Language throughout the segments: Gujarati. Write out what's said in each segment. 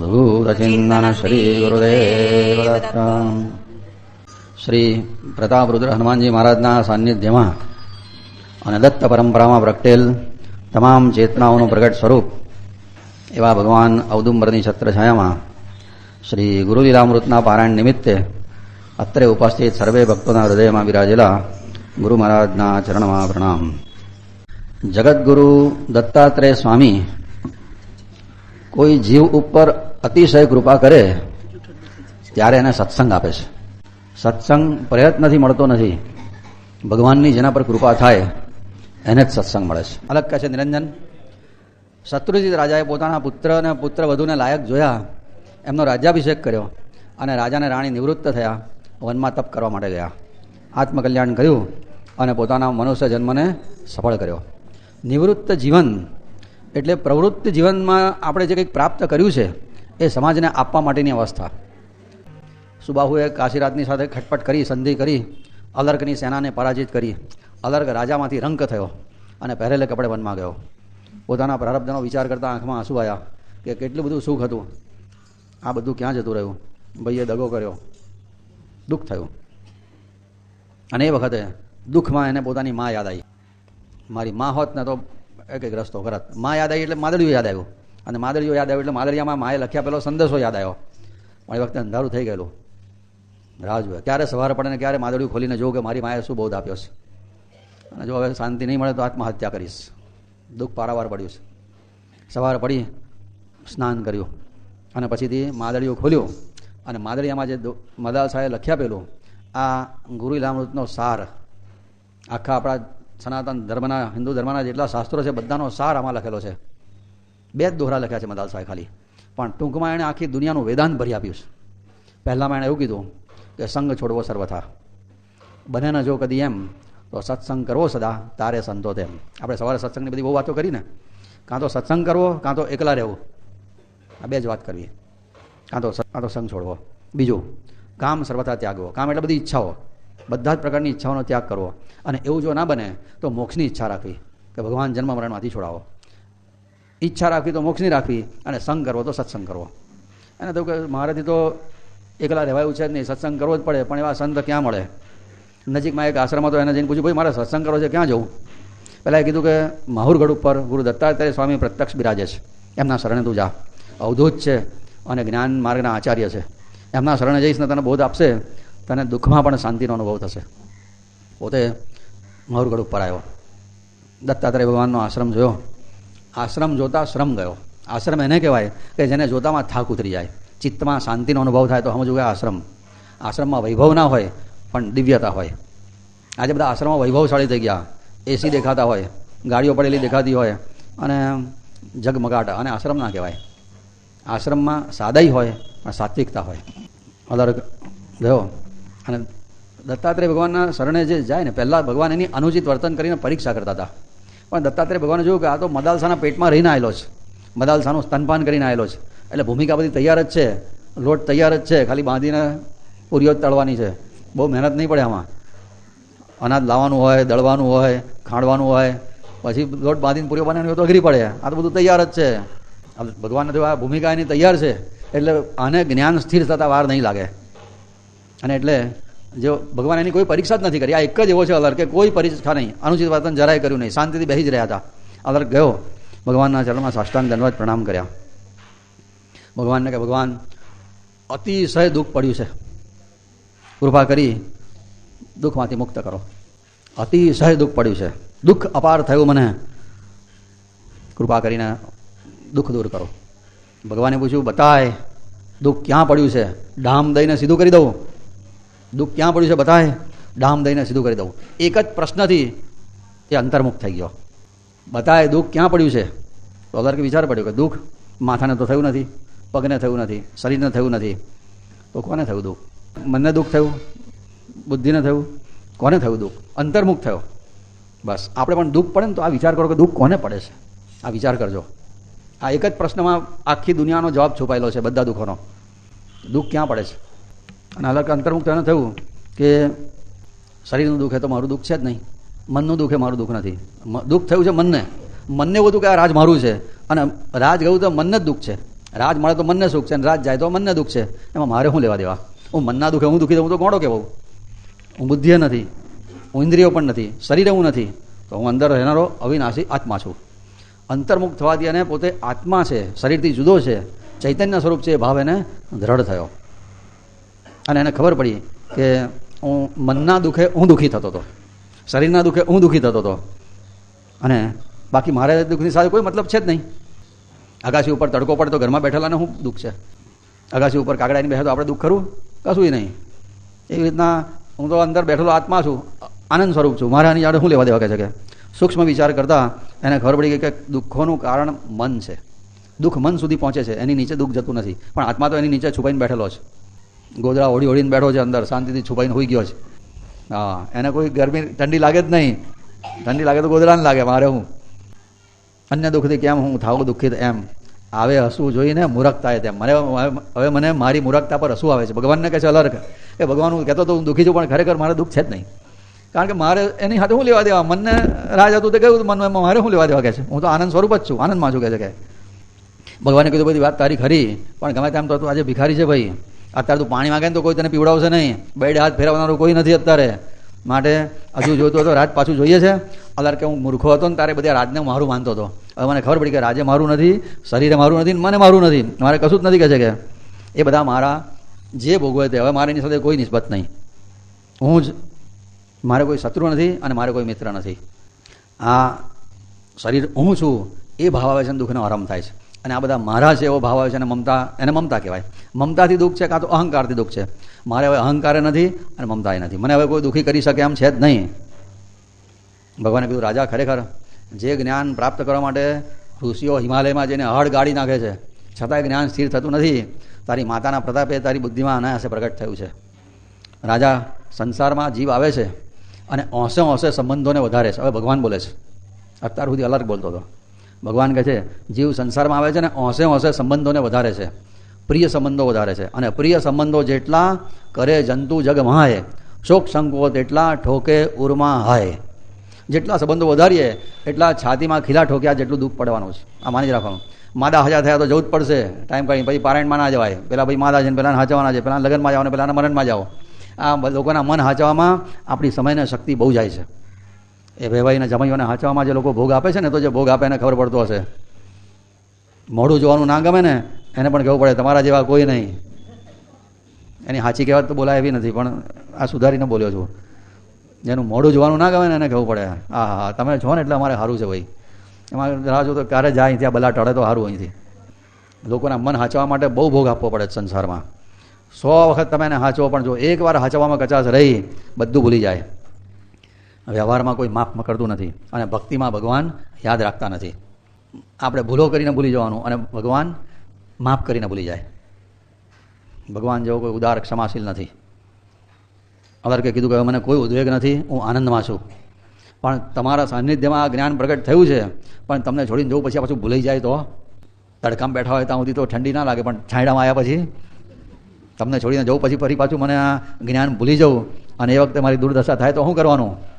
અવધૂતચિંતન શ્રી ગુરુદેવ શ્રી પ્રતાપરુદ્ર હનુમાનજી મહારાજના સાનિધ્યમાં અને દત્ત પરંપરામાં પ્રગટેલ તમામ ચેતનાઓનું પ્રગટ સ્વરૂપ એવા ભગવાન ઔદુંબરની છત્રછાયામાં શ્રી ગુરુલીલામૃતના પારાયણ નિમિત્તે અત્રે ઉપસ્થિત સર્વે ભક્તોના હૃદયમાં બિરાજેલા ગુરુ મહારાજના ચરણમાં પ્રણામ જગદગુરુ દત્તાત્રેય સ્વામી કોઈ જીવ ઉપર અતિશય કૃપા કરે, ત્યારે એને સત્સંગ આપે છે. સત્સંગ પ્રયત્નથી મળતો નથી. ભગવાનની જેના પર કૃપા થાય, એને જ સત્સંગ મળે છે. અલગ કહે છે નિરંજન, શત્રુજીત રાજાએ પોતાના પુત્ર અને પુત્ર વધુને લાયક જોયા, એમનો રાજ્યાભિષેક કર્યો અને રાજાને રાણી નિવૃત્ત થયા, વનમાં તપ કરવા માટે ગયા. આત્મકલ્યાણ કર્યું અને પોતાના મનુષ્ય જન્મને સફળ કર્યો. નિવૃત્ત જીવન એટલે પ્રવૃત્ત જીવનમાં આપણે જે કંઈક પ્રાપ્ત કર્યું છે એ સમાજને આપવા માટેની અવસ્થા. સુબાહુએ કાશીરાજની સાથે ખટપટ કરી, સંધિ કરી અલર્કની સેનાને પરાજિત કરી. અલર્ક રાજામાંથી રંક થયો અને પહેરેલે કપડે વનમાં ગયો. પોતાના પ્રારબ્ધનો વિચાર કરતા આંખમાં આંસુ આવ્યા કે કેટલું બધું સુખ હતું. આ બધું ક્યાં જતું રહ્યું? ભાઈએ દગો કર્યો. દુઃખ થયું. અને એ વખતે દુઃખમાં એને પોતાની મા યાદ આવી. મારી મા હોત ને તો એક એક રસ્તો કરત મા યાદ આવી એટલે માદળીઓ યાદ આવ્યું. અને માદળીઓ યાદ આવ્યું એટલે માદળિયામાં માએ લખ્યા પેલો સંદેશો યાદ આવ્યો. પણ એ વખતે અંધારું થઈ ગયેલું. રાહ જોયે ક્યારે સવારે પડે ને ક્યારે માદળિયું ખોલીને જોઉં કે મારી માએ શું બોધ આપ્યો છે? અને જો હવે શાંતિ નહીં મળે તો આત્મહત્યા કરીશ. દુઃખ પારાવાર પડ્યું છે. સવારે પડી, સ્નાન કર્યું. અને પછીથી માદળીઓ ખોલ્યું. અને માદળિયામાં જે મદાલ સાહેબ લખ્યા પેલું આ ગુરુ લામૃતનો સાર. આખા આપણા સનાતન ધર્મના, હિન્દુ ધર્મના જેટલા શાસ્ત્રો છે, બધાનો સાર આમાં લખેલો છે. બે જ દોહરા લખ્યા છે મદાલ સાહેબ ખાલી. પણ ટૂંકમાં એણે આખી દુનિયાનું વેદાંત ભરી આપ્યું છે. પહેલાંમાં એણે એવું કીધું કે સંગ છોડવો સર્વથા. બને જો કદી એમ, તો સત્સંગ કરવો સદા, તારે સંતો તેમ. આપણે સવારે સત્સંગની બધી બહુ વાતો કરી ને. કાં તો સત્સંગ કરવો, કાં તો એકલા રહેવું. આ બે જ વાત કરવી. કાં તો કાં તો સંગ છોડવો. બીજું, કામ સર્વથા ત્યાગવો. કામ એટલે બધી ઈચ્છાઓ. બધા જ પ્રકારની ઈચ્છાઓનો ત્યાગ કરવો. અને એવું જો ના બને, તો મોક્ષની ઈચ્છા રાખવી. કે ભગવાન જન્મ મરણમાંથી છોડાવો. ઈચ્છા રાખવી તો મોક્ષની રાખવી. અને સંગ કરવો તો સત્સંગ કરવો. એને તો કે મારાથી તો એકલા રહેવાયું છે જ નહીં, સત્સંગ કરવો જ પડે, પણ એવા સંત ક્યાં મળે? નજીકમાં એક આશ્રમ હતો એને જઈને પૂછ્યું, ભાઈ, મારે સત્સંગ કરવો છે, ક્યાં જવું? પહેલાં એ કીધું કે, માહુરગઢ ઉપર ગુરુ દત્તાત્રેય સ્વામી પ્રત્યક્ષ બિરાજે છે. એમના શરણે તું જા. અવધૂત છે અને જ્ઞાન માર્ગના આચાર્ય છે. એમના શરણે જઈશ ને તને બોધ આપશે, તને દુઃખમાં પણ શાંતિનો અનુભવ થશે. પોતે માહુરગઢ ઉપર આવ્યો. દત્તાત્રેય ભગવાનનો આશ્રમ જોયો. આશ્રમ જોતા શ્રમ ગયો. આશ્રમ એને કહેવાય કે જેને જોતામાં થાક ઉતરી જાય. ચિત્તમાં શાંતિનો અનુભવ થાય તો સમજવું કે આશ્રમ, આશ્રમમાં વૈભવ ના હોય, પણ દિવ્યતા હોય. આજે બધા આશ્રમમાં વૈભવશાળી થઈ ગયા. એસી દેખાતા હોય, ગાડીઓ પડેલી દેખાતી હોય, અને જગમગાટ અને આશ્રમ ના કહેવાય. આશ્રમમાં સાદાઈ હોય, પણ સાત્વિકતા હોય. અલર ગયો. અને દત્તાત્રેય ભગવાનના શરણે જે જાય ને, પહેલાં ભગવાન એની અનુચિત વર્તન કરીને પરીક્ષા કરતા હતા. પણ દત્તાત્રેય ભગવાને જોયું કે આ તો મદાલસાના પેટમાં રહીને આવેલો છે. મદાલસાનું સ્તનપાન કરીને આવેલો છે. એટલે ભૂમિકા બધી તૈયાર જ છે. લોટ તૈયાર જ છે. ખાલી બાંધીને પૂરીઓ તળવાની છે. બહુ મહેનત નહીં પડે આમાં. અનાજ લાવવાનું હોય, દળવાનું હોય, ખાંડવાનું હોય. પછી લોટ બાંધીને પૂરીઓ બનાવવાની તો અઘરી પડે. આ તો બધું તૈયાર જ છે. ભગવાનને તો આ ભૂમિકા એની તૈયાર છે. એટલે આને જ્ઞાન સ્થિર થતાં વાર નહીં લાગે. અને એટલે જો ભગવાન એની કોઈ પરીક્ષા જ નથી કરી. આ એક જ એવો છે અલર કોઈ પરીક્ષા નહીં. અનુચિત વર્તન જરાય કર્યું નહીં. શાંતિથી બેસી જ રહ્યા હતા. અલર ગયો. ભગવાનના ચરણમાં સાષ્ટાંગ દંડવત પ્રણામ કર્યા. ભગવાનને કે ભગવાન, અતિશય દુઃખ પડ્યું છે. કૃપા કરી દુઃખમાંથી મુક્ત કરો. અતિશય દુઃખ પડ્યું છે. દુઃખ અપાર થયું મને. કૃપા કરીને દુઃખ દૂર કરો. ભગવાને પૂછ્યું, બતાય, દુઃખ ક્યાં પડ્યું છે? ડામ દઈને સીધું કરી દઉં. દુઃખ ક્યાં પડ્યું છે બતાય ડામ દઈને સીધું કરી દઉં. એક જ પ્રશ્નથી એ અંતર્મુખ થઈ ગયો. બધાએ દુઃખ ક્યાં પડ્યું છે? તો કે વિચાર પડ્યો કે દુઃખ માથાને તો થયું નથી, પગને થયું નથી, શરીરને થયું નથી. તો કોને થયું દુઃખ? મનને દુઃખ થયું? બુદ્ધિને થયું? કોને થયું દુઃખ? અંતર્મુખ થયો. બસ, આપણે પણ દુઃખ પડે ને તો આ વિચાર કરો કે દુઃખ કોને પડે છે? આ વિચાર કરજો. આ એક જ પ્રશ્નમાં આખી દુનિયાનો જવાબ છુપાયેલો છે બધા દુઃખોનો. દુઃખ ક્યાં પડે છે? અને અલગ અંતર્મુક્ત એને થયું કે શરીરનું દુઃખ એ તો મારું દુઃખ છે જ નહીં. મનનું દુઃખ એ મારું દુઃખ નથી. દુઃખ થયું છે મનને. મનને એવું હતું કે આ રાજ મારું છે. અને રાજ ગયું તો મનને જ દુઃખ છે. રાજ મળે તો મનને સુખ છે અને રાજ જાય તો મનને દુઃખ છે. એમાં મારે શું લેવા દેવા? હું મનના દુઃખે હું દુઃખી દઉં તો ગોળો કહેવું? હું બુદ્ધિએ નથી. હું ઇન્દ્રિયો પણ નથી. શરીરે હું નથી. તો હું અંદર રહેનારો અવિનાશી આત્મા છું. અંતર્મુખ થવાથી અને પોતે આત્મા છે. શરીરથી જુદો છે. ચૈતન્ય સ્વરૂપ છે એ ભાવ એને દ્રઢ થયો. અને એને ખબર પડી કે હું મનના દુઃખે હું દુઃખી થતો હતો. શરીરના દુઃખે હું દુઃખી થતો હતો. અને બાકી મારે દુઃખની સાથે કોઈ મતલબ છે જ નહીં. અગાસી ઉપર તડકો પડે તો ઘરમાં બેઠેલાને શું દુઃખ છે. અગાસી ઉપર કાગડાની બેસે તો આપણે દુઃખ ખરું? કશું નહીં. એવી રીતના હું તો અંદર બેઠેલો આત્મા છું, આનંદ સ્વરૂપ છું. મારે આની જાડે શું લેવા દેવા કહે છે કે? સૂક્ષ્મ વિચાર કરતાં એને ખબર પડી ગઈ કે દુઃખોનું કારણ મન છે. દુઃખ મન સુધી પહોંચે છે. એની નીચે દુઃખ જતું નથી. પણ આત્મા તો એની નીચે છુપાઈને બેઠેલો છે ગોદડા ઓળી ઓળીને બેઠો છે અંદર, શાંતિથી છુપાઈને હોઈ ગયો છે. હા, એને કોઈ ગરમી, ઠંડી લાગે જ નહીં. ઠંડી લાગે તો ગોદડાને લાગે, મારે હું? અન્ય દુઃખથી કેમ હું થાવું દુઃખિત એમ. આવે હસવું જોઈને મૂરખતા તેમ. મને, હવે મને મારી મૂરખતા પર હસવું આવે છે. ભગવાનને કહે છે અલર્ક એ ભગવાન હું કહેતો તો હું દુઃખી છું, પણ ખરેખર મારે દુઃખ છે જ નહીં. કારણ કે મારે એની સાથે હું લેવા દેવા? મનને રાજ હતું તે કહ્યું મનમાં મારે શું લેવા દેવા? કહે છે. હું તો આનંદ સ્વરૂપ જ છું. આનંદમાં છું, કહે છે કે. ભગવાને કીધું, બધી વાત તારી ખરી, પણ ગમે તેમ તો તું આજે ભિખારી છે ભાઈ. અત્યારે તું પાણી માગે ને તો કોઈ તને પીવડાવશે નહીં. બેડ હાથ ફેરવનારું કોઈ નથી અત્યારે. માટે હજુ જોતો હતો રાજ પાછું જોઈએ છે. અલર કે હું મૂર્ખો હતો ને તારે બધા રાજને મારું માનતો હતો. હવે મને ખબર પડી કે રાજે મારું નથી, શરીરે મારું નથી મને મારું નથી. મારે કશું જ નથી કહે છે કે એ બધા મારા જે ભોગવે તે હવે મારી સાથે કોઈ નિસ્બત નહીં. હું જ, મારે કોઈ શત્રુ નથી અને મારે કોઈ મિત્ર નથી. આ શરીર હું છું એ ભાવ આવે છે દુઃખનો આરામ થાય છે. અને આ બધા મારા છે એવો ભાવ આવે છે અને મમતા, એને મમતા કહેવાય. મમતાથી દુઃખ છે કાં તો અહંકારથી દુઃખ છે? મારે હવે અહંકારે નથી અને મમતાએ નથી. મને હવે કોઈ દુઃખી કરી શકે એમ છે જ નહીં. ભગવાને કીધું, રાજા, ખરેખર જે જ્ઞાન પ્રાપ્ત કરવા માટે ઋષિઓ હિમાલયમાં જઈને હળ ગાડી નાખે છે, છતાંય જ્ઞાન સ્થિર થતું નથી. તારી માતાના પ્રતાપે તારી બુદ્ધિમાં અનાયાસે પ્રગટ થયું છે. રાજા, સંસારમાં જીવ આવે છે અને ઓસે ઓસે સંબંધોને વધારે છે. હવે ભગવાન બોલે છે. અત્યાર સુધી અલગ બોલતો હતો. ભગવાન કહે છે, જીવ સંસારમાં આવે છે ને ઓસે ઓસે સંબંધોને વધારે છે. પ્રિય સંબંધો વધારે છે. અને પ્રિય સંબંધો જેટલા કરે જંતુ જગ મહાય શોક સંકો તેટલા ઠોકે ઉર્મા હાય જેટલા સંબંધો વધારીએ, એટલા છાતીમાં ખીલા ઠોક્યા જેટલું દુઃખ પડવાનું છે. આ માની જ રાખવાનું માદા હજા થયા તો જવું જ પડશે. ટાઈમ કાઢી પછી પારાયણમાં ના જવાય. પેલા ભાઈ માદા છે પેલા હાચવાના છે. પેલા લગ્નમાં જાઓ ને પેલા મરણમાં જાઓ. આ લોકોના મન હાચવામાં આપણી સમયને શક્તિ બહુ જાય છે. એ વેવાઈને જમાઈઓને હાંચવામાં જે લોકો ભોગ આપે છે ને, તો જે ભોગ આપે એને ખબર પડતો હશે. મોઢું જોવાનું ના ગમે ને, એને પણ કહેવું પડે, તમારા જેવા કોઈ નહીં. એની સાચી કહેવત તો બોલાય એવી નથી, પણ આ સુધારીને બોલ્યો છું. જેનું મોઢું જોવાનું ના ગમે ને, એને કહેવું પડે હા હા તમે છો ને એટલે અમારે સારું છે ભાઈ. એમાં રાહ જો તો ક્યારે જાય ત્યાં બલા ટળે તો સારું અહીંથી. લોકોના મન હાચવા માટે બહુ ભોગ આપવો પડે સંસારમાં. સો વખત તમે એને હાચવો, પણ જો એકવાર હાચવામાં કચાશ રહી, બધું ભૂલી જાય. વ્યવહારમાં કોઈ માફ કરતું નથી અને ભક્તિમાં ભગવાન યાદ રાખતા નથી. આપણે ભૂલો કરીને ભૂલી જવાનું અને ભગવાન માફ કરીને ભૂલી જાય. ભગવાન જેવો કોઈ ઉદાર ક્ષમાશીલ નથી. અલર્કે કીધું કે મને કોઈ ઉદ્વેગ નથી, હું આનંદમાં છું. પણ તમારા સાનિધ્યમાં આ જ્ઞાન પ્રગટ થયું છે, પણ તમને છોડીને જવું પછી પાછું ભૂલાઈ જાય તો? તડકામાં બેઠા હોય ત્યાં સુધી તો ઠંડી ના લાગે, પણ છાંયડામાં આવ્યા પછી? તમને છોડીને જવું પછી ફરી પાછું મને આ જ્ઞાન ભૂલી જવું અને એ વખતે મારી દુર્દશા થાય તો શું કરવાનું?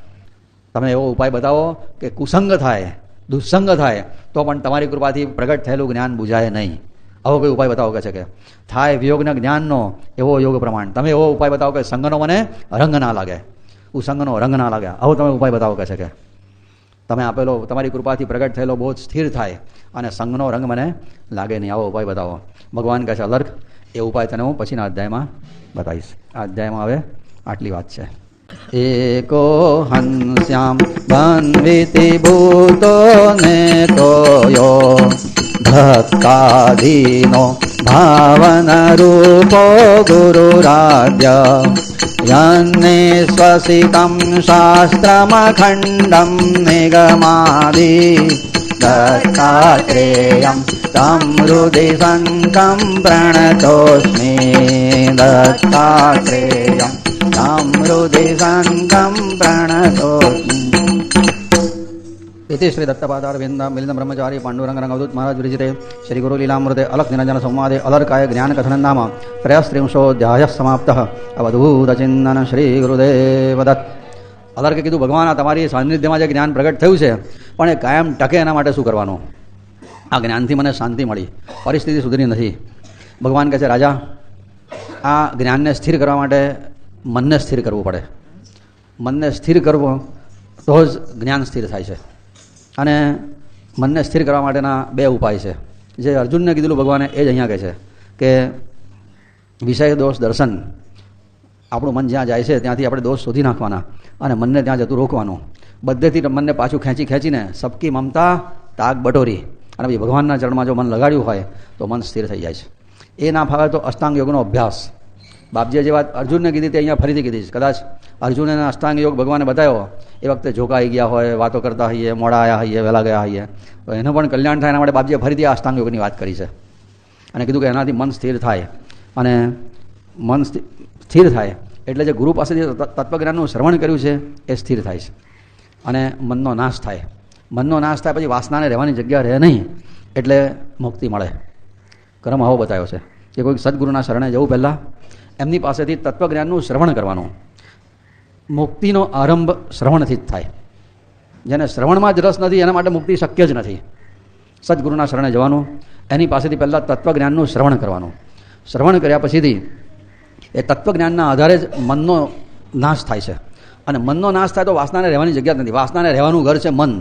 તમે એવો ઉપાય બતાવો કે કુસંગ થાય, દુસંગ થાય, તો પણ તમારી કૃપાથી પ્રગટ થયેલું જ્ઞાન બુજાય નહીં. આવો કોઈ ઉપાય બતાવો કે છે કે, થાય વિયોગના જ્ઞાનનો એવો યોગ પ્રમાણ. તમે એવો ઉપાય બતાવો કે સંગનો મને રંગ ના લાગે. ઉસંગનો રંગ ના લાગે. આવો તમે ઉપાય બતાવો કે છે કે, તમે આપેલો, તમારી કૃપાથી પ્રગટ થયેલો બહુ સ્થિર થાય અને સંગનો રંગ મને લાગે નહીં. આવો ઉપાય બતાવો. ભગવાન કહે છે અલર્ક એ ઉપાય તને હું પછીના અધ્યાયમાં બતાવીશ. આ અધ્યાયમાં હવે આટલી વાત છે. एको हंस्यां वन्विति भूतो नेतो यो भावनरूपो गुरुराज्य। यन्ने यन्नेश्वसितं शास्त्रमखण्डं निगमादि। दत्तात्रेयं तं हृदि शङ्खं प्रणतोऽस्मि। दत्तात्रेयम् तं हृदि सङ्कं प्रणतोऽस्मि इति श्री दत्तपादारविन्द मिलिंद ब्रह्मचारी पाण्डुरंग रंगवदूत महाराज विरचिते श्री गुरु लीलामृते अलख निरंजन संवादे अलर्काय ज्ञान कथन नाम त्रयस्त्रिंशोध्याय समाप्त अवधूत चिंतन શ્રી ગુરુદેવ દત્ત અલર્કે કીધું ભગવાન આ તમારી સાનિધ્યમાં જે જ્ઞાન પ્રગટ થયું છે પણ એ કાયમ ટકે એના માટે શું કરવાનું આ જ્ઞાનથી મને શાંતિ મળી પરિસ્થિતિ સુધરી નથી ભગવાન કહે છે રાજા આ જ્ઞાનને સ્થિર કરવા માટે મનને સ્થિર કરવું પડે. મનને સ્થિર કરવું તો જ જ્ઞાન સ્થિર થાય છે. અને મનને સ્થિર કરવા માટેના બે ઉપાય છે. જે અર્જુનને કીધેલું ભગવાને એ જ અહીંયા કહે છે કે વિષય, દોષ, દર્શન આપણું મન જ્યાં જાય છે ત્યાંથી આપણે દોષ શોધી નાખવાના અને મનને ત્યાં જતું રોકવાનું. બધેથી મનને પાછું ખેંચી ખેંચીને સબકી મમતા, તાગ, બટોરી અને પછી ભગવાનના ચરણમાં જો મન લગાડ્યું હોય તો મન સ્થિર થઈ જાય છે. એ ના ફાવે તો અષ્ટાંગ યોગનો અભ્યાસ. બાપજીએ જે વાત અર્જુનને કીધી તે અહીંયા ફરીથી કીધી છે કદાચ અર્જુને અષ્ટાંગ યોગ ભગવાને બતાવ્યો, એ વખતે જોકાઈ ગયા હોય, વાતો કરતા હોઈએ, મોડા આવ્યા હોઈએ, વહેલા ગયા હોઈએ, તો એનું પણ કલ્યાણ થાય એના માટે બાપજીએ ફરીથી આ અષ્ટાંગ યોગની વાત કરી છે. અને કીધું કે એનાથી મન સ્થિર થાય. અને મન સ્થિર થાય. એટલે જે ગુરુ પાસેથી તત્વ- તત્વજ્ઞાનનું શ્રવણ કર્યું છે, એ સ્થિર થાય છે. અને મનનો નાશ થાય. મનનો નાશ થાય પછી વાસનાને રહેવાની જગ્યા રહે નહીં, એટલે મુક્તિ મળે. ક્રમ આવો બતાવ્યો છે. કે કોઈક સદગુરુના શરણે જવું પહેલાં એમની પાસેથી તત્વજ્ઞાનનું શ્રવણ કરવાનું. મુક્તિનો આરંભ શ્રવણથી જ થાય. જેને શ્રવણમાં જ રસ નથી, એના માટે મુક્તિ શક્ય જ નથી. સદગુરુના શરણે જવાનું, એની પાસેથી પહેલાં તત્વજ્ઞાનનું શ્રવણ કરવાનું. શ્રવણ કર્યા પછીથી એ તત્વજ્ઞાનના આધારે જ મનનો નાશ થાય છે. અને મનનો નાશ થાય તો વાસનાને રહેવાની જગ્યા નથી. વાસનાને રહેવાનું ઘર છે મન.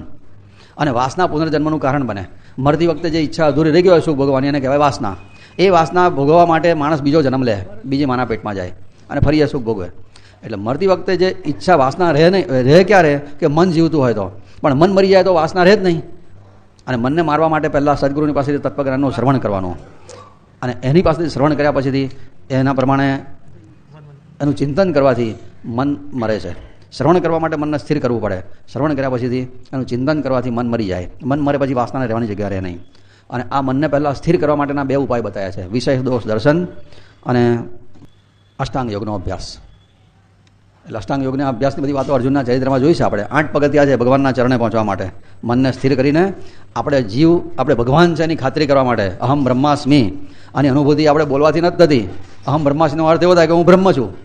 અને વાસના પુનર્જન્મનું કારણ બને. મરતી વખતે જે ઈચ્છા અધૂરી રહી ગઈ હોય સુખ ભગવાન એને કહેવાય? વાસના. એ વાસના ભોગવવા માટે માણસ બીજો જન્મ લે, બીજી માના પેટમાં જાય અને ફરી એ સુખ ભોગવે. એટલે મરતી વખતે જે ઈચ્છા વાસના રહે નહીં, રહે ક્યારે કે મન જીવતું હોય તો. પણ મન મરી જાય તો વાસના રહે જ નહીં. અને મનને મારવા માટે પહેલાં સદગુરુની પાસેથી તત્વજ્ઞાનનું શ્રવણ કરવાનું. અને એની પાસેથી શ્રવણ કર્યા પછીથી એના પ્રમાણે એનું ચિંતન કરવાથી મન મરે છે. શ્રવણ કરવા માટે મનને સ્થિર કરવું પડે. શ્રવણ કર્યા પછીથી એનું ચિંતન કરવાથી મન મરી જાય. મન મરે પછી વાસનાને રહેવાની જગ્યા રહે નહીં. અને આ મનને પહેલાં સ્થિર કરવા માટેના બે ઉપાય બતાવ્યા છે. વિષય, દોષ, દર્શન અને અષ્ટાંગ યોગનો અભ્યાસ. એટલે અષ્ટાંગ યોગના અભ્યાસની બધી વાતો અર્જુનના ચરિત્રમાં જોઈશું આપણે. આઠ પગથિયા છે ભગવાનના ચરણે પહોંચવા માટે. મનને સ્થિર કરીને આપણે જીવ, આપણે ભગવાન છે એની ખાતરી કરવા માટે. અહમ બ્રહ્માસ્મિ. આની અનુભૂતિ આપણે બોલવાથી નથી થતી. અહમ બ્રહ્માસ્મીનો અર્થ એવો થાય કે હું બ્રહ્મ છું.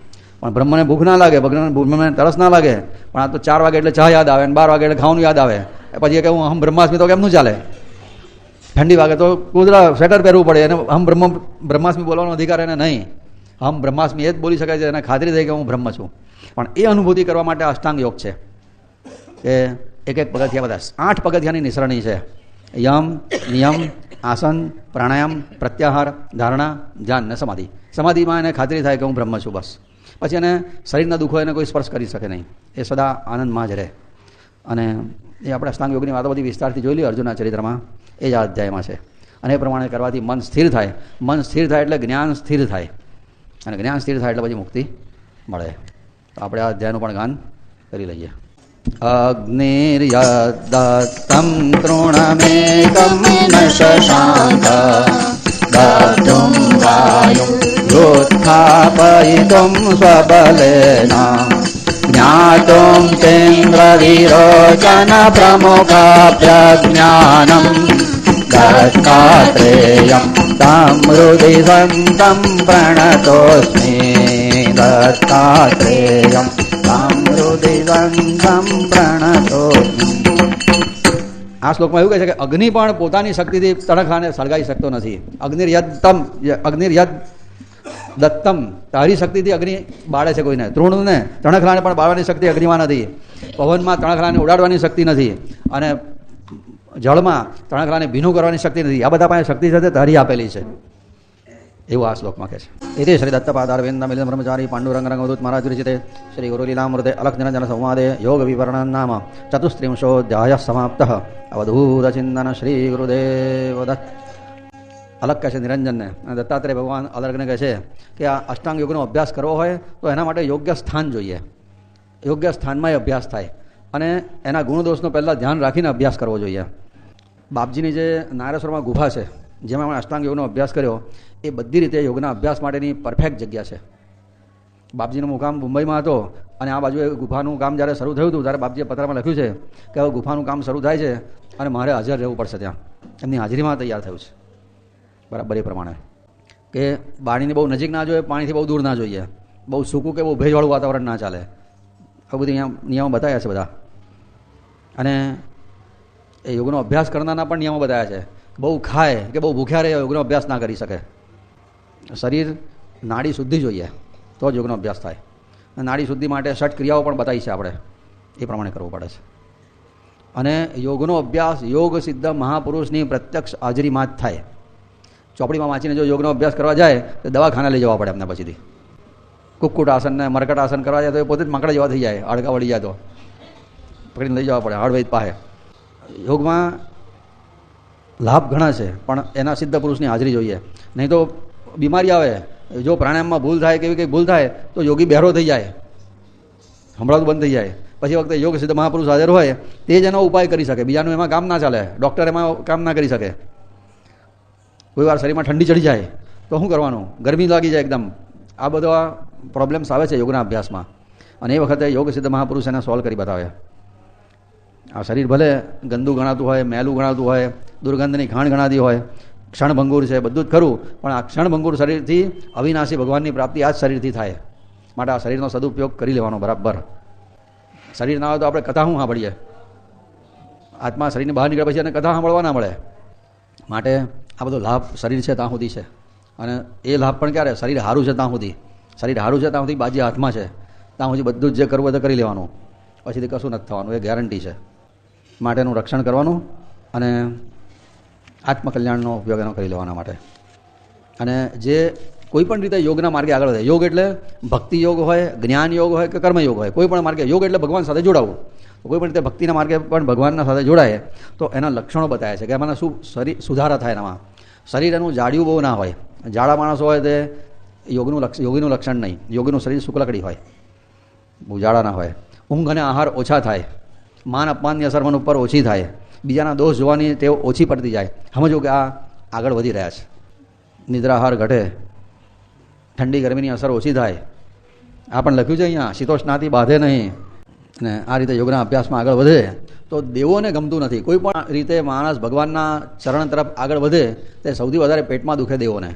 પણ બ્રહ્મને ભૂખ ના લાગે ભગવાન બ્રહ્મને તરસ ના લાગે. પણ આ તો ચાર વાગે એટલે ચા યાદ આવે અને બાર વાગે એટલે ખાવાનું યાદ આવે. પછી કે હું અહમ બ્રહ્માસ્મી તો કેમનું ચાલે? ઠંડી વાગે તો કુદરા સ્વેટર પહેરવું પડે. એને હમ બ્રહ્મ બ્રહ્માસ્મી બોલવાનો અધિકાર એને નહીં. હમ બ્રહ્માસ્મી એ જ બોલી શકાય છે. એને ખાતરી થઈ કે હું બ્રહ્મ છું. પણ એ અનુભૂતિ કરવા માટે અષ્ટાંગ યોગ છે. કે એક એક પગથિયા બધા આઠ પગથિયાની નિસરણી છે. યમ, નિયમ, આસન, પ્રાણાયામ, પ્રત્યાહાર, ધારણા, ધ્યાન ને સમાધિ. સમાધિમાં એને ખાતરી થાય કે હું બ્રહ્મ છું બસ. પછી એને શરીરના દુઃખો એને કોઈ સ્પર્શ કરી શકે નહીં. એ સદા આનંદમાં જ રહે. અને એ આપણે અષ્ટાંગ યોગની વાતો બધી વિસ્તારથી જોઈ લઈએ અર્જુનના ચરિત્રમાં. એ જ આ અધ્યાયમાં છે. અને એ પ્રમાણે કરવાથી મન સ્થિર થાય. મન સ્થિર થાય એટલે જ્ઞાન સ્થિર થાય. અને જ્ઞાન સ્થિર થાય એટલે પછી મુક્તિ મળે. તો આપણે આ અધ્યાયનું પણ ગાન કરી લઈએ. અગ્નિર્યદત્તમ તૃણમેકમ ન શશાંક દત્તુમ વાયુમ યોત્થાપયિતુમ સ્વબલેન. ज्ञातुं चन्द्रविरोचनप्रमुखप्रज्ञानम् दत्तात्रेयं तं हृदि सन्तं प्रणतोऽस्मि दत्तात्रेयं तं हृदि सन्तं प्रणतोऽस्मि આ શ્લોકમાં એવું કહે છે કે અગ્નિ પણ પોતાની શક્તિથી તણખાને સળગાવી શકતો નથી અગ્નિર્યતમ અગ્નિર્યત દત્તમ. તારી શક્તિથી અગ્નિ બાળે છે કોઈને. તૃણને, તણખલાને પણ બાળવાની શક્તિ અગ્નિમાં નથી. પવનમાં તણખલાને ઉડાડવાની શક્તિ નથી. અને જળમાં તણખલાને ભીનું કરવાની શક્તિ નથી. આ બધા પાસે શક્તિ સાથે તારી આપેલી છે. એવું આ શ્લોકમાં કહે છે. એતે શ્રી દત્તપાદાર મિલન બ્રહ્મચારી પાંડુરંગ રંગવદૂત મહારાજ વિરચિતે શ્રી ગુરુલીલામૃતે અલખ નિરંજન સંવાદે યોગ વિવરણ નામ ચતુસ્ત્રિંશોધ્યાય સમાપ્ત. અવધૂત ચિંતન શ્રી ગુરુદેવ દત્ત. અલગ કહે છે નિરંજનને દત્તાત્રેય ભગવાન અલગને કહે છે કે આ અષ્ટાંગ યોગનો અભ્યાસ કરવો હોય તો એના માટે યોગ્ય સ્થાન જોઈએ. યોગ્ય સ્થાનમાં એ અભ્યાસ થાય. અને એના ગુણદોષનો પહેલાં ધ્યાન રાખીને અભ્યાસ કરવો જોઈએ. બાપજીની જે નારેશ્વરમાં ગુફા છે, જેમાં આપણે અષ્ટાંગ યોગનો અભ્યાસ કર્યો, એ બધી રીતે યોગના અભ્યાસ માટેની પરફેક્ટ જગ્યા છે. બાપજીનું મુકામ મુંબઈમાં હતો અને આ બાજુ એ ગુફાનું કામ જ્યારે શરૂ થયું હતું, ત્યારે બાપજીએ પત્રમાં લખ્યું છે કે હવે ગુફાનું કામ શરૂ થાય છે અને મારે હાજર રહેવું પડશે ત્યાં. એમની હાજરીમાં તૈયાર થયું છે. બરાબર, એ પ્રમાણે. કે પાણીની બહુ નજીક ના જોઈએ, પાણીથી બહુ દૂર ના જોઈએ. બહુ સૂકું કે બહુ ભેજવાળું વાતાવરણ ના ચાલે. આ બધી અહીંયા નિયમો બતાવ્યા છે બધા. અને એ યોગનો અભ્યાસ કરનારના પણ નિયમો બતાવ્યા છે. બહુ ખાય કે બહુ ભૂખ્યા રહે યોગનો અભ્યાસ ના કરી શકે. શરીર નાડી શુદ્ધિ જોઈએ, તો જ યોગનો અભ્યાસ થાય. નાડી શુદ્ધિ માટે ષટ ક્રિયાઓ પણ બતાવી છે આપણે. એ પ્રમાણે કરવું પડે છે. અને યોગનો અભ્યાસ યોગ સિદ્ધ મહાપુરુષની પ્રત્યક્ષ હાજરીમાં જ થાય. ચોપડીમાં વાંચીને જો યોગનો અભ્યાસ કરવા જાય, તો દવાખાના લઈ જવા પડે એમને પછીથી. કુક્કુટ આસન ને મરકટ આસન કરવા જાય, તો એ પોતે જ માંકડા જેવા થઈ જાય, હાડકા વળી જાય તો. પકડીને લઈ જવા પડે, હાડવૈદ પાસે. યોગમાં લાભ ઘણા છે, પણ એના સિદ્ધ પુરુષની હાજરી જોઈએ. નહીં તો બીમારી આવે, જો પ્રાણાયામમાં ભૂલ થાય, કેવી કંઈ ભૂલ થાય, તો યોગી બહેરો થઈ જાય. હમણાં બંધ થઈ જાય. પછી વખતે યોગ સિદ્ધ મહાપુરુષ હાજર હોય, તે જ એનો ઉપાય કરી શકે. બીજાનું એમાં કામ ના ચાલે. ડૉક્ટર એમાં કામ ના કરી શકે. કોઈ વાર શરીરમાં ઠંડી ચડી જાય, તો શું કરવાનું? ગરમી લાગી જાય એકદમ. આ બધા પ્રોબ્લેમ્સ આવે છે યોગના અભ્યાસમાં. અને એ વખતે યોગ સિદ્ધ મહાપુરુષ એને સોલ્વ કરી બતાવે. આ શરીર ભલે ગંદુ ગણાતું હોય, મેલું ગણાતું હોય, દુર્ગંધની ખાણ ગણાતી હોય, ક્ષણભંગુર છે, બધું જ ખરું, પણ આ ક્ષણભંગુર શરીરથી અવિનાશી ભગવાનની પ્રાપ્તિ આ જ શરીરથી થાય. માટે આ શરીરનો સદુપયોગ કરી લેવાનો બરાબર. શરીર ના હોય તો આપણે કથા શું સાંભળીએ? આત્મા શરીરની બહાર નીકળે પછી એને કથા સાંભળવા ના મળે. માટે આ બધો લાભ શરીર છે ત્યાં સુધી છે. અને એ લાભ પણ ક્યારે? શરીર સારું છે ત્યાં સુધી. શરીર સારું છે ત્યાં સુધી બાજી હાથમાં છે. ત્યાં સુધી બધું જ જે કરવું હોય તે કરી લેવાનું. પછીથી કશું નથી થવાનું, એ ગેરંટી છે. માટેનું રક્ષણ કરવાનું અને આત્મકલ્યાણનો ઉપયોગ એનો કરી લેવાના માટે. અને જે કોઈ પણ રીતે યોગના માર્ગે આગળ વધે. યોગ એટલે ભક્તિ યોગ હોય, જ્ઞાન યોગ હોય કે કર્મયોગ હોય. કોઈ પણ માર્ગે. યોગ એટલે ભગવાન સાથે જોડાવું. કોઈ પણ રીતે ભક્તિના માર્ગે પણ ભગવાનના સાથે જોડાય. તો એના લક્ષણો બતાવે છે કે એમાં શું શરીર સુધારા થાય એનામાં. શરીર એનું જાડિયું બહુ ના હોય. જાડા માણસો હોય તે યોગનું લક્ષ, યોગીનું લક્ષણ નહીં. યોગીનું શરીર શુક્લકડી હોય. બહુ જાડા ના હોય. ઊંઘ અને આહાર ઓછા થાય. માન અપમાનની અસર મન ઉપર ઓછી થાય. બીજાના દોષ જોવાની તેઓ ઓછી પડતી જાય. સમજો કે આ આગળ વધી રહ્યા છે. નિદ્રાહાર ઘટે. ઠંડી ગરમીની અસર ઓછી થાય. આ પણ લખ્યું છે અહીંયા, શીતોષ્ણાથી બાંધે નહીં. અને આ રીતે યોગના અભ્યાસમાં આગળ વધે તો દેવોને ગમતું નથી. કોઈ પણ રીતે માણસ ભગવાનના ચરણ તરફ આગળ વધે, તે સૌથી વધારે પેટમાં દુખે દેવોને.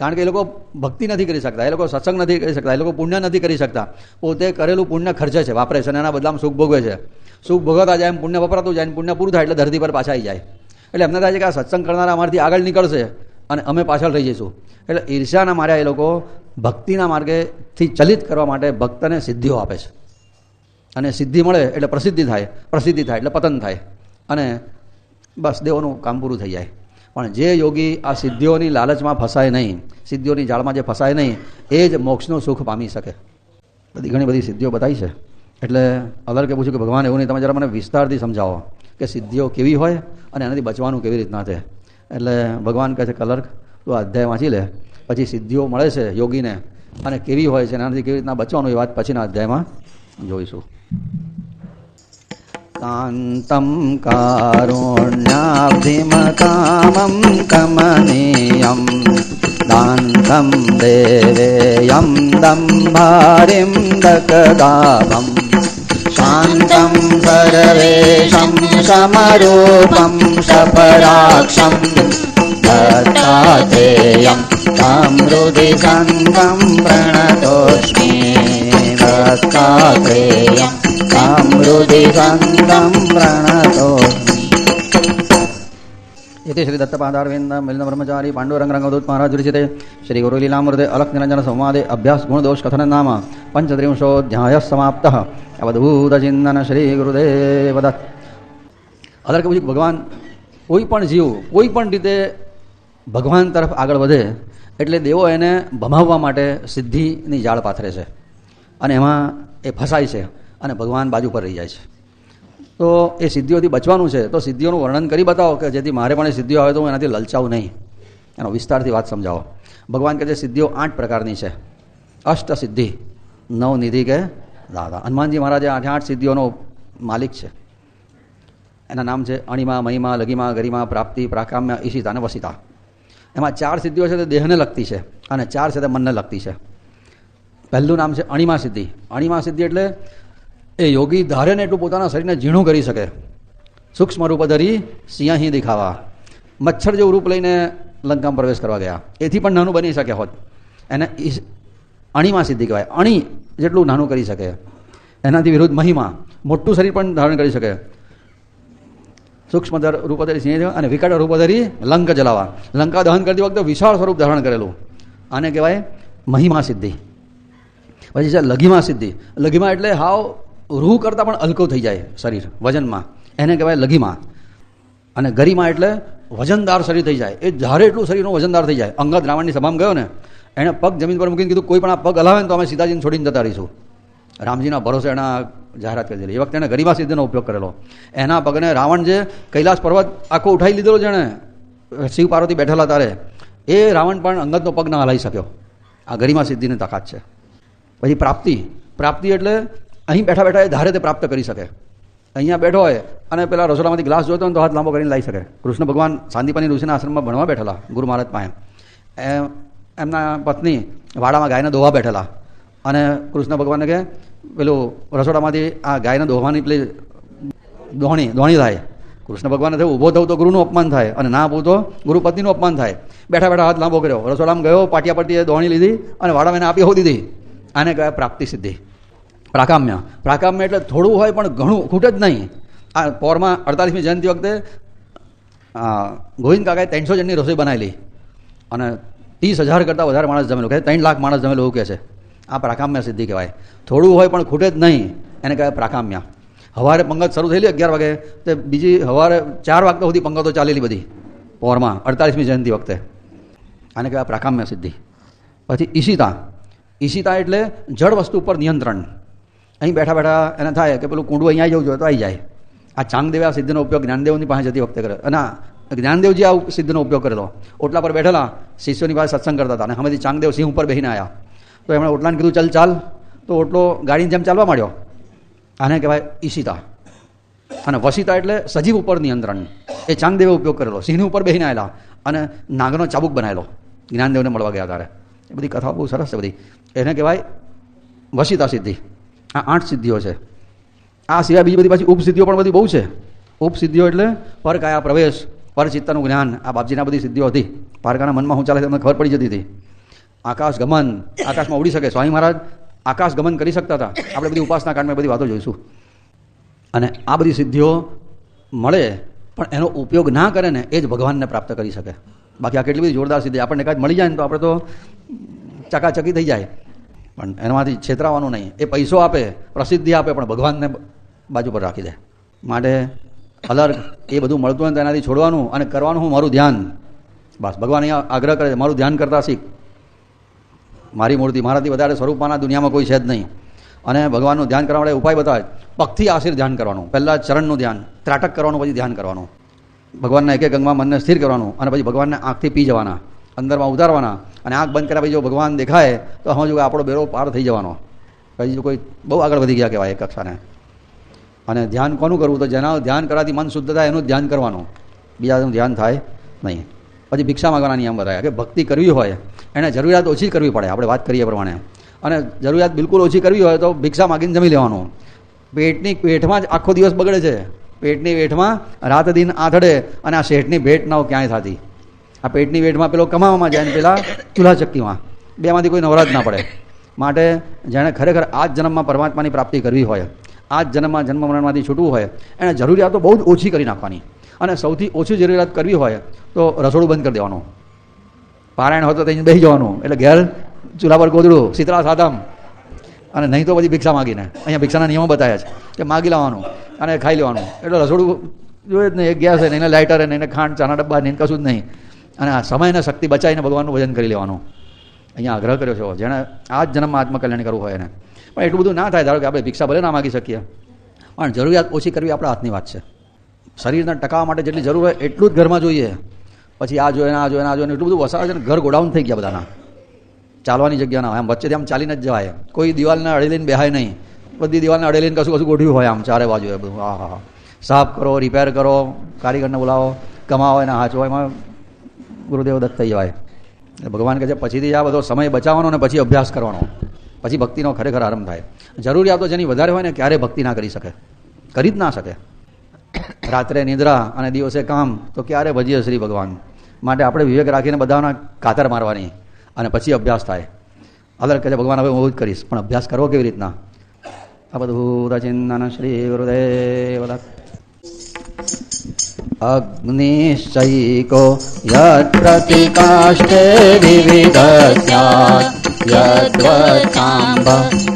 કારણ કે એ લોકો ભક્તિ નથી કરી શકતા, એ લોકો સત્સંગ નથી કરી શકતા, એ લોકો પુણ્ય નથી કરી શકતા. પોતે કરેલું પુણ્ય ખર્ચે છે, વાપરે છે અને એના બદલામાં સુખ ભોગવે છે. સુખ ભોગવતા જાય એમ પુણ્ય વપરાતું જાય પુણ્ય પૂરું થાય એટલે ધરતી પર પાછા આવી જાય. એટલે એમને થાય છે કે આ સત્સંગ કરનારા અમારથી આગળ નીકળશે. અને અમે પાછળ રહી જઈશું. એટલે ઈર્ષ્યાના માર્યા એ લોકો ભક્તિના માર્ગેથી ચલિત કરવા માટે ભક્તને સિદ્ધિઓ આપે છે. અને સિદ્ધિ મળે એટલે પ્રસિદ્ધિ થાય પ્રસિદ્ધિ થાય એટલે પતન થાય. અને બસ દેવોનું કામ પૂરું થઈ જાય. પણ જે યોગી આ સિદ્ધિઓની લાલચમાં ફસાય નહીં, સિદ્ધિઓની જાળમાં જે ફસાય નહીં, એ જ મોક્ષનું સુખ પામી શકે. બધી ઘણી બધી સિદ્ધિઓ બતાવી છે. એટલે અલર્કે પૂછ્યું કે ભગવાન, એવું નહીં, તમે જરા મને વિસ્તારથી સમજાવો કે સિદ્ધિઓ કેવી હોય અને એનાથી બચવાનું કેવી રીતના છે? એટલે ભગવાન કહે છે, કલર્ક, તું અધ્યાય વાંચી લે. પછી સિદ્ધિઓ મળે છે યોગીને. અને કેવી હોય છે એનાથી કેવી રીતના બચવાનું એ વાત પછીના અધ્યાયમાં જોઈશું. કાંતમ કારુણ્યાબ્ધિમકામં કમનીયમ. દાંતમ દેવેયમ દંભારિમ દકદાભમ शान्तं सर्वेशं समरूपं सपराक्षं दत्तातेयं तं हृदि सङ्गं प्रणतोऽस्मि दत्तातेयं तं हृदि सङ्गं प्रणतोऽस्मि इति श्री दत्तपादारविन्द मिलन ब्रह्मचारी पाण्डुरङ्गरङ्गदूत महाराज विरचिते श्री गुरुलीलामृते अलक्निरञ्जन नाम पञ्चत्रिंशोऽध्यायः समाप्तः અવધૂત શ્રી ગુરુદેવદત્ત અત્યારે કહું છું ભગવાન કોઈ પણ જીવ કોઈ પણ રીતે ભગવાન તરફ આગળ વધે એટલે દેવો એને ભમાવવા માટે સિદ્ધિની જાળ પાથરે છે અને એમાં એ ફસાય છે અને ભગવાન બાજુ પર રહી જાય છે તો એ સિદ્ધિઓથી બચવાનું છે તો સિદ્ધિઓનું વર્ણન કરી બતાવો કે જેથી મારે પણ એ સિદ્ધિઓ આવે તો હું એનાથી લલચાવું નહીં એનો વિસ્તારથી વાત સમજાવો ભગવાન કે જે સિદ્ધિઓ આઠ પ્રકારની છે અષ્ટ સિદ્ધિ નવનિધિ કે દાદા. હનુમાનજી મહારાજે આઠે આઠ સિદ્ધિઓનો માલિક છે. એના નામ છે અણિમા, મહિમા, લગીમા, ગરિમા, પ્રાપ્તિ, પ્રાકામ્ય, ઈશિતા અને વસિતા એમાં ચાર સિદ્ધિઓ છે તે દેહને લગતી છે અને ચાર છે તે મનને લગતી છે. પહેલું નામ છે અણિમા સિદ્ધિ. અણિમા સિદ્ધિ એટલે એ યોગી ધારે ને એટલું પોતાના શરીરને ઝીણું કરી શકે. સૂક્ષ્મ રૂપ ધરી સિંહી દેખાવા. મચ્છર જેવું રૂપ લઈને લંકામાં પ્રવેશ કરવા ગયા. એથી પણ નાનું બની શકે હોત. એને અણિમા સિદ્ધિ કહેવાય. અણી જેટલું નાનું કરી શકે. એનાથી વિરુદ્ધ મહિમા. મોટું શરીર પણ ધારણ કરી શકે. સૂક્ષ્મ દર રૂપ ધરી સિંહ અને વિકટ રૂપધરી લંક જલાવા. લંકા દહન કરતી વખતે વિશાળ સ્વરૂપ ધારણ કરેલું. આને કહેવાય મહિમા સિદ્ધિ. પછી છે લઘિમા સિદ્ધિ. લઘિમા એટલે હાવ રૂહ કરતાં પણ હલકું થઈ જાય શરીર, વજનમાં. એને કહેવાય લઘિમા. અને ગરિમા એટલે વજનદાર શરીર થઈ જાય. એ ધારે એટલું શરીરનું વજનદાર થઈ જાય. અંગત રાવણની સભામાં ગયો ને એણે પગ જમીન પર મૂકીને કીધું, કોઈ પણ આ પગ હલાવે ને તો અમે સીતાજીને છોડીને જતા રહીશું. રામજીના ભરોસે એના જાહેરાત કરી દીધી. એ વખતે એણે ગરિમા સિદ્ધિનો ઉપયોગ કરેલો. એના પગને રાવણ જે કૈલાસ પર્વત આખો ઉઠાવી લીધેલો જેણે શિવ પાર્વતી બેઠેલા તારે, એ રાવણ પણ અંગતનો પગ ના હલાવી શક્યો. આ ગરિમા સિદ્ધિની તાકાત છે. પછી પ્રાપ્તિ. પ્રાપ્તિ એટલે અહીં બેઠા બેઠા એ ધારે તે પ્રાપ્ત કરી શકે. અહીંયા બેઠો હોય અને પેલા રસોડામાંથી ગ્લાસ જોતો હોય તો હાથ લાંબો કરીને લાવી શકે. કૃષ્ણ ભગવાન શાંતિપાની ઋષિના આશ્રમમાં ભણવા બેઠેલા ગુરુ મહારાજ પાસે. એમના પત્ની વાડામાં ગાયને દોવા બેઠેલા. અને કૃષ્ણ ભગવાનને કે પેલું રસોડામાંથી આ ગાયને દોવાની પેલી દોણી દોણી થાય. કૃષ્ણ ભગવાનને થયું ઊભો થવું તો ગુરુનું અપમાન થાય અને ના આપવું તો ગુરુ પત્નીનું અપમાન થાય. બેઠા બેઠા હાથ લાંબો કર્યો. રસોડામાં ગયો, પાટિયા પરથી દોણી લીધી અને વાડામાં એને આપી હો દીધી. આને કહેવાય પ્રાપ્તિ સિદ્ધિ. પ્રાકામ્ય. પ્રાકામ્ય એટલે થોડું હોય પણ ઘણું, ખૂટે જ નહીં. આ પોરમાં અડતાલીસમી જયંતિ વખતે ગોવિંદ કાકાએ ત્રણસો જણની રસોઈ બનાવેલી. અને ત્રીસ હજાર કરતાં વધારે માણસ જમેલું. કે ત્રણ લાખ માણસ જમેલું, એવું કહે છે. આ પ્રાકામ્ય સિદ્ધિ કહેવાય. થોડું હોય પણ ખૂટે જ નહીં. એને કહેવાય પ્રાકામ્ય. સવારે પંગત શરૂ થયેલી અગિયાર વાગે. તો બીજી સવારે ચાર વાગતા સુધી પંગતો ચાલેલી બધી. પોરમાં અડતાલીસમી જયંતિ વખતે. આને કહેવાય પ્રાકામ્ય સિદ્ધિ. પછી ઈશિતા. ઈશિતા એટલે જળ વસ્તુ ઉપર નિયંત્રણ. અહીં બેઠા બેઠા એને થાય કે પેલું કુંડું અહીંયા જવું જોઈએ તો આવી જાય. આ ચાંગદેવે આ સિદ્ધિનો ઉપયોગ જ્ઞાનદેવની પાસે જતી વખતે કરે અને જ્ઞાનદેવજી આ સિદ્ધિનો ઉપયોગ કરેલો. ઓટલા પર બેઠેલા. શિષ્યોની પાસે સત્સંગ કરતા હતા અને હમેથી ચાંગદેવ સિંહ ઉપર બેહીને આવ્યા તો એમણે ઓટલાને કીધું, ચાલ ચાલ. તો ઓટલો ગાડીની જેમ ચાલવા માંડ્યો. આને કહેવાય ઈશિતા. અને વસિતા એટલે સજીવ ઉપર નિયંત્રણ એ ચાંગદેવે ઉપયોગ કરેલો. સિંહની ઉપર બેહીને આવેલા અને નાગનો ચાબુક બનાવેલો. જ્ઞાનદેવને મળવા ગયા ત્યારે. એ બધી કથાઓ બહુ સરસ છે બધી. એને કહેવાય વસિતા સિદ્ધિ. આ આઠ સિદ્ધિઓ છે. આ સિવાય બીજી બધી પાછી ઉપસિદ્ધિઓ પણ બધી બહુ છે. ઉપસિદ્ધિઓ એટલે પરકાયા પ્રવેશ પરચિત્તનું જ્ઞાન. આ બાપજીના બધી સિદ્ધિઓ હતી. પારકાના મનમાં હું ચાલે તમને ખબર પડી જતી હતી. આકાશ ગમન. આકાશમાં ઉડી શકે. સ્વામી મહારાજ, આકાશ ગમન કરી શકતા હતા. આપણે બધી ઉપાસના કાંડમાં બધી વાતો જોઈશું. અને આ બધી સિદ્ધિઓ મળે, પણ એનો ઉપયોગ ના કરે ને, એ જ ભગવાનને પ્રાપ્ત કરી શકે. બાકી આ કેટલી બધી જોરદાર સિદ્ધિ. આપણને કાંઈ મળી જાય ને તો આપણે તો ચકાચકી થઈ જાય. પણ એનામાંથી છેતરાવાનું નહીં. એ પૈસો આપે, પ્રસિદ્ધિ આપે, પણ ભગવાનને બાજુ પર રાખી દે. માટે અલર્ગ એ બધું મળતું હોય એનાથી છોડવાનું અને કરવાનું હું મારું ધ્યાન. બસ, ભગવાન અહીંયા આગ્રહ કરે છે, મારું ધ્યાન કરતા શીખ. મારી મૂર્તિ મારાથી વધારે સ્વરૂપમાંના દુનિયામાં કોઈ છે જ નહીં. અને ભગવાનનું ધ્યાન કરવા માટે ઉપાય બતાવે. પગથી આશીર ધ્યાન કરવાનું. પહેલાં ચરણનું ધ્યાન, ત્રાટક કરવાનું, પછી ધ્યાન કરવાનું. ભગવાનના એક એક અંગમાં મનને સ્થિર કરવાનું અને પછી ભગવાનને આંખથી પી જવાના. અંદરમાં ઉતારવાના અને આંખ બંધ કર્યા પછી જો ભગવાન દેખાય, તો સમજો આપણો બેરો પાર થઈ જવાનો. પછી કોઈ બહુ આગળ વધી ગયા કહેવાય એક કક્ષાને. અને ધ્યાન કોનું કરવું? તો જેના ધ્યાન કરવાથી મન શુદ્ધ થાય, એનું ધ્યાન કરવાનું. બીજાનું ધ્યાન થાય નહીં. પછી ભિક્ષા માગવાના નિયમ બતાવ્યા કે ભક્તિ કરવી હોય, એને જરૂરિયાત ઓછી કરવી પડે, આપણે વાત કરીએ પ્રમાણે. અને જરૂરિયાત બિલકુલ ઓછી કરવી હોય તો ભિક્ષા માગીને જમી લેવાનું. પેટની પેટમાં જ આખો દિવસ બગડે છે. પેટની વેઠમાં રાત દિન આથડે અને આ શેઠની ભેટ ના ક્યાંય થતી. આ પેટની વેઠમાં પેલો કમાવામાં જાય ને પેલા ચૂલ્હા ચક્કીમાં. બેમાંથી કોઈ નવરાજ ના પડે. માટે જેણે ખરેખર આ જ જન્મમાં પરમાત્માની પ્રાપ્તિ કરવી હોય આ જન્મમાં જન્મ મરણમાંથી છૂટવું હોય એણે જરૂરિયાતો બહુ જ ઓછી કરી નાખવાની. અને સૌથી ઓછી જરૂરિયાત કરવી હોય, તો રસોડું બંધ કરી દેવાનું. પારાયણ હોય તો ત્યાં બેસી જવાનું, એટલે ઘેર ચૂલા પર ગોદડું, શીતળા સાદમ અને નહીં તો પછી ભિક્ષા માગીને. અહીંયા ભિક્ષાના નિયમો બતાવ્યા છે, કે માગી લેવાનું અને ખાઈ લેવાનું. એટલે રસોડું જોઈએ જ નહીં, એક ગેસ નહીં લાઇટર નહીં ખાંડ ચાના ડબ્બા નહીં કશું જ નહીં. અને આ સમય શક્તિ બચાવીને ભગવાનનું ભજન કરી લેવાનું. અહીંયા આગ્રહ કર્યો છે, જેણે આ જ જન્મમાં આત્મકલ્યાણ કરવું હોય એને. પણ એટલું બધું ના થાય, ધારો કે આપણે ભિક્ષા ભલે ના માગી શકીએ. પણ જરૂરિયાત ઓછી કરવી આપણા હાથની વાત છે. શરીરને ટકાવવા માટે જેટલી જરૂર હોય એટલું જ ઘરમાં જોઈએ. પછી આ જોઈએ આ જોઈએ આ જોઈએ એટલું બધું વસાવે છે ને ઘર ગોડાઉન થઈ ગયા બધાના. ચાલવાની જગ્યા ના હોય. આમ વચ્ચેથી આમ ચાલીને જ જવાય. કોઈ દિવાલને અડેલીને બેહાય નહીં. બધી દિવાલને અડેલીને કશું કશું ગોઠવ્યું હોય આમ ચારે બાજુ બધું. હા હા સાફ કરો રિપેર કરો, કારીગરને બોલાવો, કમાવો, એને હાચવો એમાં ગુરુદેવ દત્ત થઈ જવાય. ભગવાન કહે છે, પછીથી આ બધો સમય બચાવવાનો ને પછી અભ્યાસ કરવાનો. પછી ભક્તિનો ખરેખર આરંભ થાય. જરૂરિયાતો જેની વધારે હોય ને ક્યારે ભક્તિ ના કરી શકે. કરી જ ના શકે. રાત્રે નિદ્રા અને દિવસે કામ, તો ક્યારે ભજીએ શ્રી ભગવાન? માટે આપણે વિવેક રાખીને બધાના કાતર મારવાની અને પછી અભ્યાસ થાય. અલગ કહે છે ભગવાન, હવે હું જ કરીશ. પણ અભ્યાસ કરવો કેવી રીતના? આ બધું રચિંતન શ્રી ગુરુદેવ अग्निश्चैको यत्प्रतिकाष्ठे विविध स्यात् यद्वचाम्ब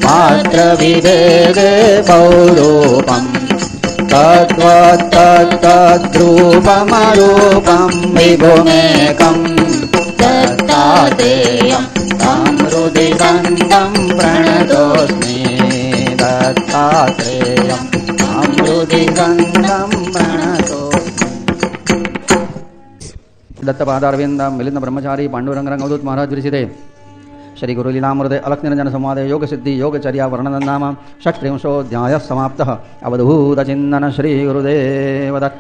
पात्रविभेदे बहुरूपम् तद्वत्तद्रूपमरूपं विभुमेकम् दत्तातेयं तं हृदि गन्धं प्रणतोऽस्मि दत्तात्रेयं तं ದತ್ತಪಾದಾರವಿಂದ ಮಿಲಿಂದ ಬ್ರಹ್ಮಚಾರಿ ಪಾಂಡುರಂಗ ರಂಗದೂತ್ ಮಹಾರಾಜ್ ವಿರಿಸಿದೆ ಶ್ರೀ ಗುರು ಲೀಲಾಮೃತೆ ಅಲಕ್ ನಿರಂಜನ ಸಂವಾದ ಯೋಗ ಸಿದ್ಧಿ ಯೋಗಚರ್ಯ ವರ್ಣನ ನಾಮ ಷಟ್ತ್ರಿಂಶೋಧ್ಯಾಯ ಸಮಾಪ್ತ ಅವಧೂತ ಚಿಂತನ ಶ್ರೀ ಗುರುದೇವದತ್